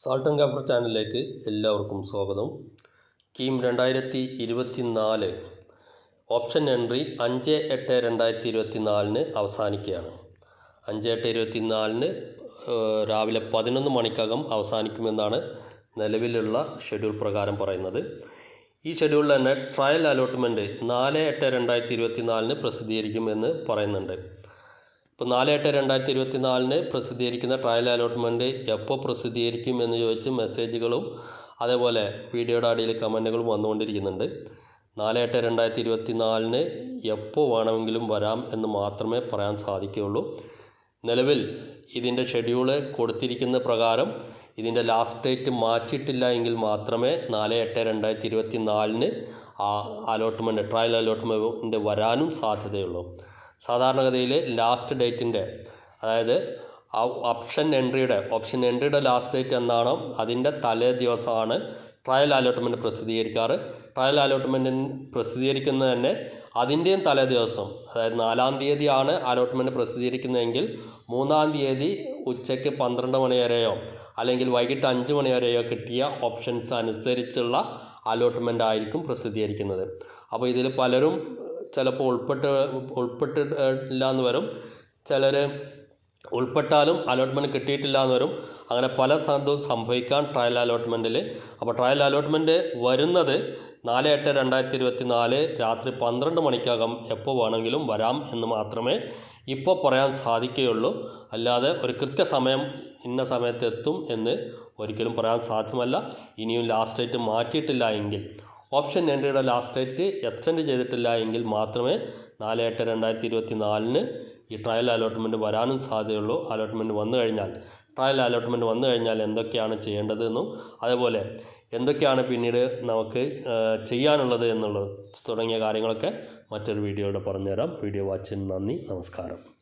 Salt and copper ചാനലിലേക്ക് എല്ലാവർക്കും സ്വാഗതം. കീം രണ്ടായിരത്തി ഇരുപത്തി നാല് ഓപ്ഷൻ എൻട്രി അഞ്ച് എട്ട് രണ്ടായിരത്തി ഇരുപത്തി നാലിന് അവസാനിക്കുകയാണ്. അഞ്ച് എട്ട് ഇരുപത്തി നാലിന് രാവിലെ പതിനൊന്ന് മണിക്കകം അവസാനിക്കുമെന്നാണ് നിലവിലുള്ള ഷെഡ്യൂൾ പ്രകാരം പറയുന്നത്. ഈ ഷെഡ്യൂളിൽ തന്നെ ട്രയൽ അലോട്ട്മെന്റ് നാല് എട്ട് രണ്ടായിരത്തി ഇരുപത്തി നാലിന് പ്രസിദ്ധീകരിക്കുമെന്ന് പറയുന്നുണ്ട്. ഇപ്പോൾ നാല് എട്ട് രണ്ടായിരത്തി ഇരുപത്തി നാലിന് പ്രസിദ്ധീകരിക്കുന്ന ട്രയൽ അലോട്ട്മെന്റ് എപ്പോൾ പ്രസിദ്ധീകരിക്കും എന്ന് ചോദിച്ച് മെസ്സേജുകളും അതേപോലെ വീഡിയോയുടെ അടിയിൽ കമന്റുകളും വന്നുകൊണ്ടിരിക്കുന്നുണ്ട്. നാല് എട്ട് രണ്ടായിരത്തി ഇരുപത്തി നാലിന് എപ്പോൾ വേണമെങ്കിലും വരാം എന്ന് മാത്രമേ പറയാൻ സാധിക്കുകയുള്ളൂ. നിലവിൽ ഇതിന്റെ ഷെഡ്യൂൾ കൊടുത്തിരിക്കുന്ന പ്രകാരം ഇതിന്റെ ലാസ്റ്റ് ഡേറ്റ് മാറ്റിയിട്ടില്ല എങ്കിൽ മാത്രമേ നാല് എട്ട് രണ്ടായിരത്തി ഇരുപത്തി നാലിന് ആ അലോട്ട്മെന്റ് ട്രയൽ അലോട്ട്മെന്റ് വരാനും സാധ്യതയുള്ളൂ. സാധാരണഗതിയിൽ ലാസ്റ്റ് ഡേറ്റിന്റെ അതായത് ഓപ്ഷൻ എൻട്രിയുടെ ഓപ്ഷൻ എൻട്രിയുടെ ലാസ്റ്റ് ഡേറ്റ് എന്നാണോ അതിന്റെ തലേ ദിവസമാണ് ട്രയൽ അലോട്ട്മെന്റ് പ്രസിദ്ധീകരിക്കാറ്. ട്രയൽ അലോട്ട്മെന്റ് പ്രസിദ്ധീകരിക്കുന്നത് തന്നെ അതിന്റെയും തലേ ദിവസം അതായത് നാലാം തീയതിയാണ് അലോട്ട്മെന്റ് പ്രസിദ്ധീകരിക്കുന്നതെങ്കിൽ മൂന്നാം തീയതി ഉച്ചയ്ക്ക് പന്ത്രണ്ട് മണി വരെയോ അല്ലെങ്കിൽ വൈകിട്ട് അഞ്ച് മണി വരെയോ കിട്ടിയ ഓപ്ഷൻസ് അനുസരിച്ചുള്ള അലോട്ട്മെന്റ് ആയിരിക്കും പ്രസിദ്ധീകരിക്കുന്നത്. അപ്പോൾ ഇതിൽ പലരും ചിലപ്പോൾ ഉൾപ്പെട്ട് ഉൾപ്പെട്ടില്ല എന്ന് വരും. ചിലർ ഉൾപ്പെട്ടാലും അലോട്ട്മെന്റ് കിട്ടിയിട്ടില്ല എന്ന് വരും. അങ്ങനെ പല സ്ഥലത്തും സംഭവിക്കാം ട്രയൽ അലോട്ട്മെന്റിൽ അപ്പോൾ ട്രയൽ അലോട്ട്മെന്റ് വരുന്നത് നാല് എട്ട് രണ്ടായിരത്തി ഇരുപത്തി നാല് രാത്രി പന്ത്രണ്ട് മണിക്കകം എപ്പോൾ വേണമെങ്കിലും വരാം എന്ന് മാത്രമേ ഇപ്പോൾ പറയാൻ സാധിക്കുകയുള്ളൂ. അല്ലാതെ ഒരു കൃത്യസമയം ഇന്ന സമയത്ത് എത്തും എന്ന് ഒരിക്കലും പറയാൻ സാധ്യമല്ല. ഇനിയും ലാസ്റ്റ് ഡേറ്റ് മാറ്റിയിട്ടില്ല എങ്കിൽ. ഓപ്ഷൻ എൻട്രിയുടെ ലാസ്റ്റ് ഡേറ്റ് എക്സ്റ്റെൻഡ് ചെയ്തിട്ടില്ല എങ്കിൽ മാത്രമേ നാല് എട്ട് രണ്ടായിരത്തി ഇരുപത്തി നാലിന് ഈ ട്രയൽ അലോട്ട്മെന്റ് വരാനും സാധ്യതയുള്ളൂ. അലോട്ട്മെന്റ് വന്നു കഴിഞ്ഞാൽ ട്രയൽ അലോട്ട്മെന്റ് വന്നു കഴിഞ്ഞാൽ എന്തൊക്കെയാണ് ചെയ്യേണ്ടതെന്നും അതേപോലെ എന്തൊക്കെയാണ് പിന്നീട് നമുക്ക് ചെയ്യാനുള്ളത് എന്നുള്ളത് തുടങ്ങിയ കാര്യങ്ങളൊക്കെ മറ്റൊരു വീഡിയോയിലൂടെ പറഞ്ഞുതരാം. വീഡിയോ വാച്ചിന് നന്ദി നമസ്കാരം.